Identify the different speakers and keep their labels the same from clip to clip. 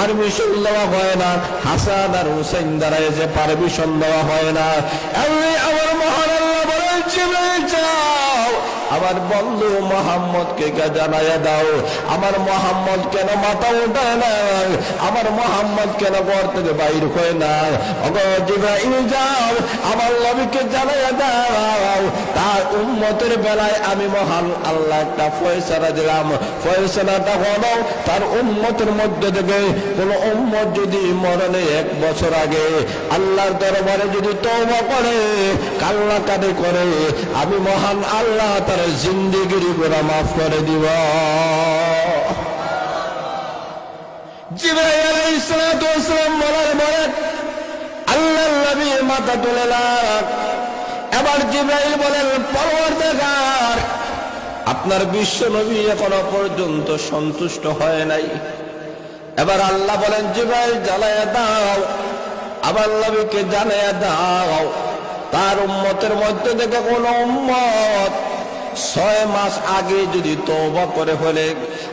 Speaker 1: Permission দেওয়া হয় না। হাসান আর হুসেন দ্বারা যে পারমিশন দেওয়া হয় না। আমার মহান আল্লাহ বলেন যাও আমার বন্ধু মোহাম্মদকে জানাইয়া দাও? আমার মোহাম্মদ কেন মাথা উঠায় না? আমার মোহাম্মদ কেন ঘর থেকে বাইর হয় না? যাও, আমার নবীকে জানাইয়া দাও। তার উম্মতের বেলায় আমি মহান আল্লাহ একটা ফয়সালা দিলাম। ফয়সালাটা হলো, তার উম্মতের মধ্যে থেকে কোন উম্মত যদি মরণে এক বছর আগে আল্লাহর দরবারে যদি তওবা করে কান্না কাটে করে, আমি মহান আল্লাহ তার জিন্দিগির গোড়া মাফ করে দিব। আপনার বিশ্ব নবী এখনও পর্যন্ত সন্তুষ্ট হয় নাই। এবার আল্লাহ বলেন, জিব্রাইল, জ্বালায়া দাও। আবার নবীকে জানাইয়া দাও। তার উম্মতের মধ্যে থেকে কোন উম্মত ছয় মাস আগে যদি তওবা করে ফেলে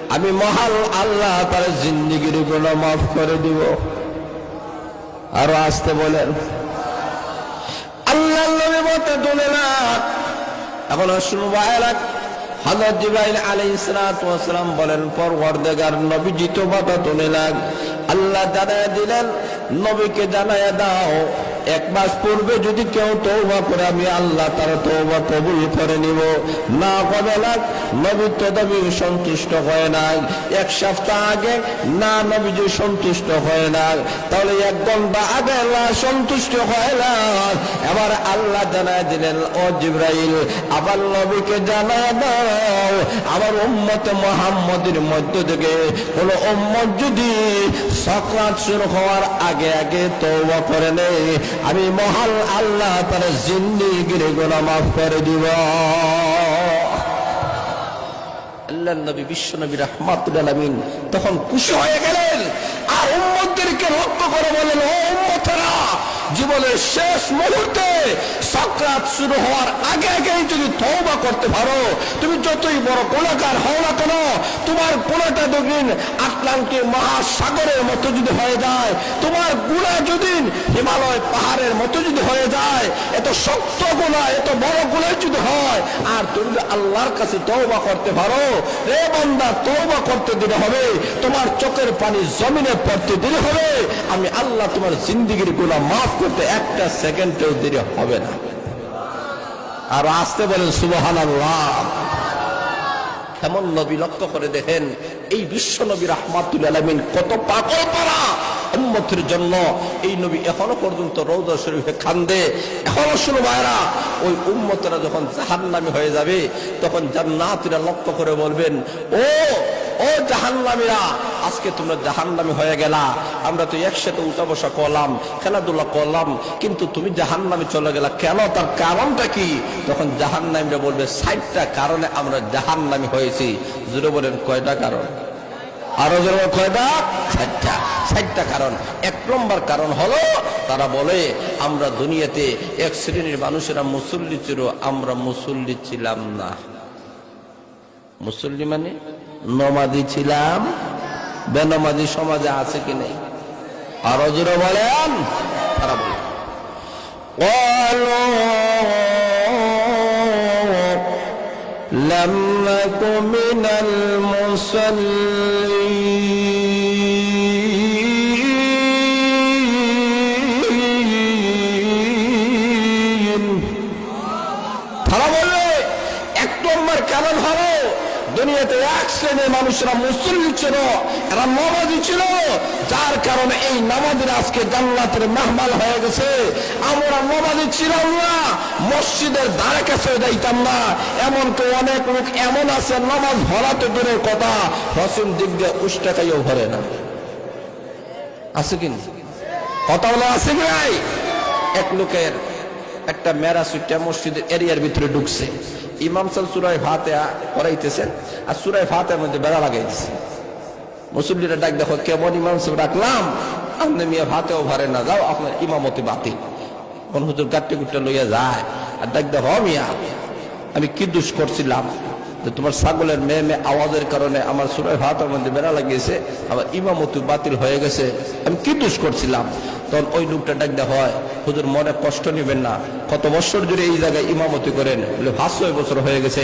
Speaker 1: আমি মহান আল্লাহ তার জিন্দিগিরগুলো মাফ করে দিব। আরও আসতে বলেন। আল্লাহ তুলে না। এখন শুনব এলাক বলেন নবী আল্লাহ জানায় দিলেন, নবীকে জানায় দাও এক মাস পূর্বে যদি কেউ তৌবা করে, আমি আল্লাহ তার তৌবা কবুল করে নিব। না হবে না নবী তদবি সন্তুষ্ট হয় না এক সপ্তাহ আগে না নবী যে সন্তুষ্ট হয় না তাহলে এক ঘণ্টা আগে আল্লাহ সন্তুষ্ট হয় না। এবার আল্লাহ জানায় দিলেন, ও জিব্রাইল, আবার নবীকে জানায় দাও। আমার উম্মতে মোহাম্মদের মধ্য থেকে কোন উম্মত যদি সকাত শুরু হওয়ার আগে আগে তৌবা করে নেই আমি মহান আল্লাহ তার জিন্দিগির গোনা মাফ করে দিব। আল্লাহ নবী, বিশ্ব নবী রহমাতুল তখন খুশি হয়ে গেলেন। আর উম্মতদেরকে লক্ষ্য করে বলেন ও উম্মতেরা জীবনের শেষ মুহূর্তে সক্রাত শুরু হওয়ার আগে আগেই যদি তৌবা করতে পারো, তুমি যতই বড় কোলাকার হও না কেন, তোমার কোলাটা দেখবেন আটলান্টিক মহাসাগরের মতো যদি হয়ে যায়, তোমার গুড়া যদি হিমালয় পাহাড়ের মতো যদি হয়ে যায় শক্ত গুণা, এত বড় গুণা যদি হয়, আর তুমি আল্লাহর কাছে তওবা করতে পারো। রে বান্দা, তওবা করতে দিলে হবে। তোমার চোখের পানি জমিনে পড়তে দিলে হবে। আমি আল্লাহ তোমার জিন্দিগির গুণা মাফ করতে একটা সেকেন্ডেও দেরি হবে না। আর আসতে বলেন সুবহান আল্লাহ এমন নবী লক্ষ্য করে দেখেন, এই বিশ্ব নবী রাহমাতুল আলমিন কত পাগল পারা। উম্মতের জন্য এই নবী এখনও পর্যন্ত রৌদা শরীফে খান্দে এখনও শুনো ভাইরা ওই উম্মতেরা যখন জাহান্নামী হয়ে যাবে, তখন জান্নাতীরা লক্ষ্য করে বলবেন, ও ও জাহান্নামীরা, আজকে তোমরা জাহান্নামী হয়ে গেলা। আমরা তো একসাথে উঠা বসা করলাম, খেলাধুলা করলাম, কিন্তু তুমি জাহান্নামে চলে গেলা কেন? তার কারণটা কি? তখন জাহান্নামীরা বলবে ষাটটা কারণে আমরা জাহান্নামী হয়েছি। জুড়ে বলেন, কয়টা কারণ? আরও জন্ম কয়টা ষাটটা ষাটটা কারণ। এক নম্বর কারণ হলো, তারা বলে, আমরা দুনিয়াতে এক শ্রেণির মানুষেরা মুসল্লি ছিল, আমরা মুসল্লি ছিলাম না। মুসল্লি মানে নমাদি ছিলাম। বেনমাদি সমাজে আছে কি নেই? আরও জোরে বলেন। তারা বলেন لم نك من المصلين দুনিয়াতে এক শ্রেণির মানুষরা মুসলিম ছিল, এরা নমাজি ছিল। যার কারণে এই নামাজের আজকে জান্নাতের মেহমান হয়ে গেছে। আমরা নমাজি ছিলাম না, মসজিদের ধারে কাছে যাইতাম না। এমন তো অনেক লোক এমন আছে, নামাজ ভরাতে দূরের কথা। হসিম দিক দিয়ে উষ্টা খাইও ভরে না। আছে কি? কথা বলা আছে কি এক লোকের একটা মেরা সুইটা মসজিদের এরিয়ার ভিতরে ঢুকছে। ইমাম সাল সুরাই ভাতে করাইতেছেন আর সুরাই ভাতের মধ্যে বেড়া লাগাইতেছে। মুসল্লিরা ডাক দেখো, কেমন ইমাম সাহেব, ডাকলাম? আপনি মিয়া ভাতেও ভারে না যাও, আপনার ইমামতি বাতি কোন হুজুর গাট্টে গুট্টা লইয়া যায়, আর ডাক দেখো মিয়া, আমি কি দুষ করছিলাম? যে তোমার ছাগলের মেয়ে মেয়ে আওয়াজের কারণে আমার সুরের ভাতের মধ্যে বেড়া লাগিয়েছে আমার ইমামতি বাতিল হয়ে গেছে। আমি কি দোষ করছিলাম? তখন ওই লোকটা ডাক দেওয়া হয়, হুজুর, মনে কষ্ট নেবেন না। কত বছর জুড়ে এই জায়গায় ইমামতি করেন? বলে ছয় বছর হয়ে গেছে।